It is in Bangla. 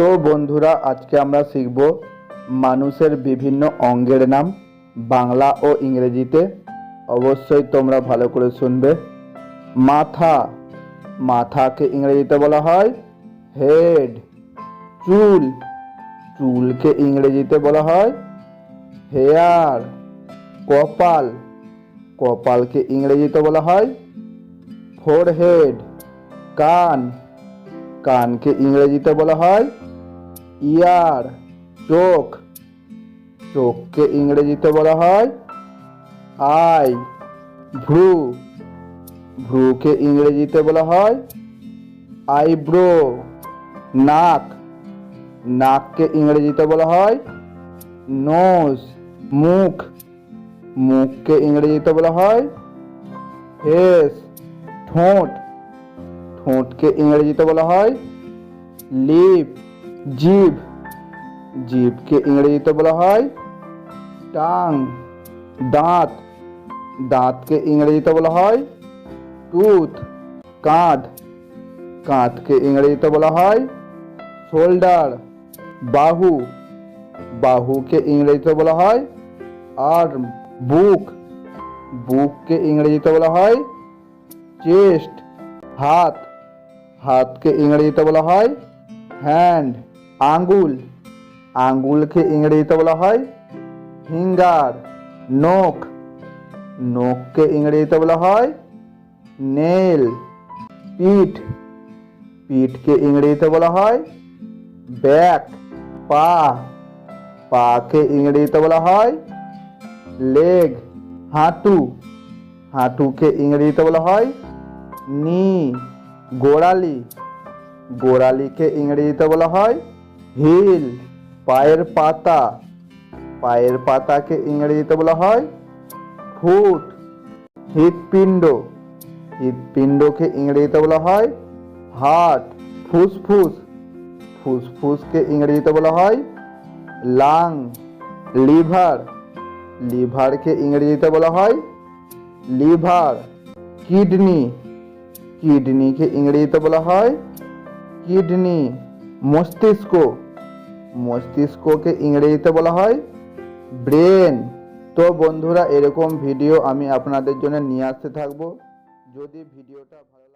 তো বন্ধুরা, আজকে আমরা শিখব মানুষের বিভিন্ন অঙ্গের নাম বাংলা ও ইংরেজিতে। অবশ্যই তোমরা ভালো করে শুনবে। মাথা, মাথাকে ইংরেজিতে বলা হয় হেড। চুল, চুলকে ইংরেজিতে বলা হয় হেয়ার। কপাল, কপালকে ইংরেজিতে বলা হয় ফোরহেড। কান, কানকে ইংরেজিতে বলা হয় ইয়ার, চোখ। চোখকে ইংরেজিতে বলা হয় আই, ভ্রু। ভ্রুকে ইংরেজিতে বলা হয় আইব্রো, নাক। নাককে ইংরেজিতে বলা হয় নোজ, মুখ। মুখকে ইংরেজিতে বলা হয় ফেস ঠোঁট। ঠোঁটকে ইংরেজিতে বলা হয় লিপ। জিভ জিভকে ইংরেজিতে বলা হয় টাং, দাঁত। দাঁতকে ইংরেজিতে বলা হয় টুথ, কাঁধ। কাঁধকে ইংরেজিতে বলা হয় শোল্ডার, বাহু। বাহুকে ইংরেজিতে বলা হয় আর্ম, বুক। বুককে ইংরেজিতে বলা হয় চেস্ট, হাত। হাতকে ইংরেজিতে বলা হয় হ্যান্ড। আঙ্গুল। আঙ্গুলকে ইংরেজিতে বলা হয় ফিঙ্গার, নখ। নখকে ইংরেজিতে বলা হয় নেল, পিঠ। পিঠকে ইংরেজিতে বলা হয় ব্যাক, পা। পাকে ইংরেজিতে বলা হয় লেগ, হাঁটু। হাঁটুকে ইংরেজিতে বলা হয় নি, গোড়ালি। গোড়ালিকে ইংরেজিতে বলা হয় হিল পায়ের পাতা। পায়ের পাতাকে ইংরেজিতে বলা হয় ফুট, হৃৎপিণ্ড। হৃৎপিণ্ডকে ইংরেজিতে বলা হয় হার্ট, ফুসফুস। ফুসফুসকে ইংরেজিতে বলা হয় লাং, লিভার। লিভারকে ইংরেজিতে বলা হয় লিভার, কিডনি। কিডনিকে ইংরেজিতে বলা হয় কিডনি। মস্তিষ্ক। মস্তিষ্ককে ইংরেজিতে বলা হয় ব্রেন। তো বন্ধুরা, এরকম ভিডিও আমি আপনাদের জন্য নিয়ে আসতে থাকব। যদি ভিডিওটা ভালো